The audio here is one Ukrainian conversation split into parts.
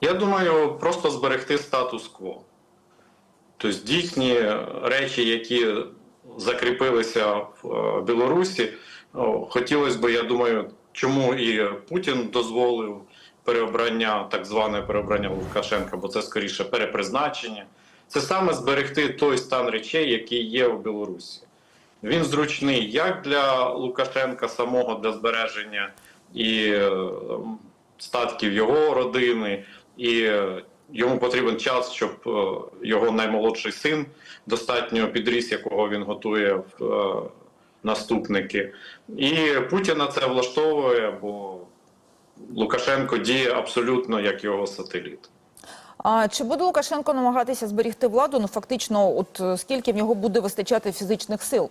Я думаю, просто зберегти статус-кво. Тобто дійсні речі, які закріпилися в е, Білорусі, хотілося б, я думаю, чому і Путін дозволив переобрання, так зване переобрання Лукашенка, бо це скоріше перепризначення. Це саме зберегти той стан речей, який є в Білорусі. Він зручний як для Лукашенка самого для збереження і е, статків його родини, і е, йому потрібен час, щоб е, його наймолодший син достатньо підріс, якого він готує в е, наступники. І Путіна це влаштовує, бо Лукашенко діє абсолютно як його сателіт. А чи буде Лукашенко намагатися зберігти владу? Ну фактично, от скільки в нього буде вистачати фізичних сил?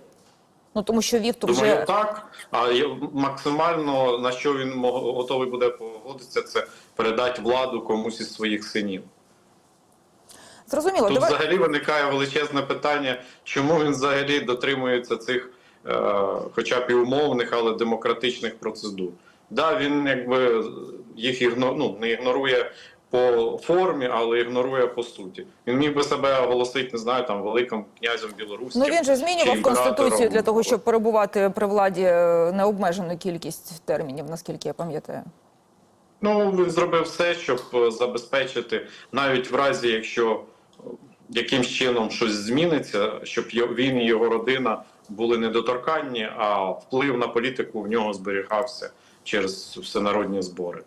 Ну тому що Віктор Думаю, вже так. А максимально на що він готовий буде погодитися, це передати владу комусь із своїх синів. зрозуміло. Тут Давай взагалі виникає величезне питання, чому він взагалі дотримується цих, е, хоча б і умовних, але демократичних процедур. Да, він якби їх ігно, ну, не ігнорує по формі, але ігнорує по суті. Він міг би себе оголосити, не знаю, там великим князем Білорусі. ну він же змінював конституцію для того, щоб перебувати при владі е, необмежену кількість термінів, наскільки я пам'ятаю. Ну, він зробив все, щоб е, забезпечити, навіть в разі, якщо е, якимсь чином щось зміниться, щоб він і його родина були недоторканні, а вплив на політику в нього зберігався через всенародні збори.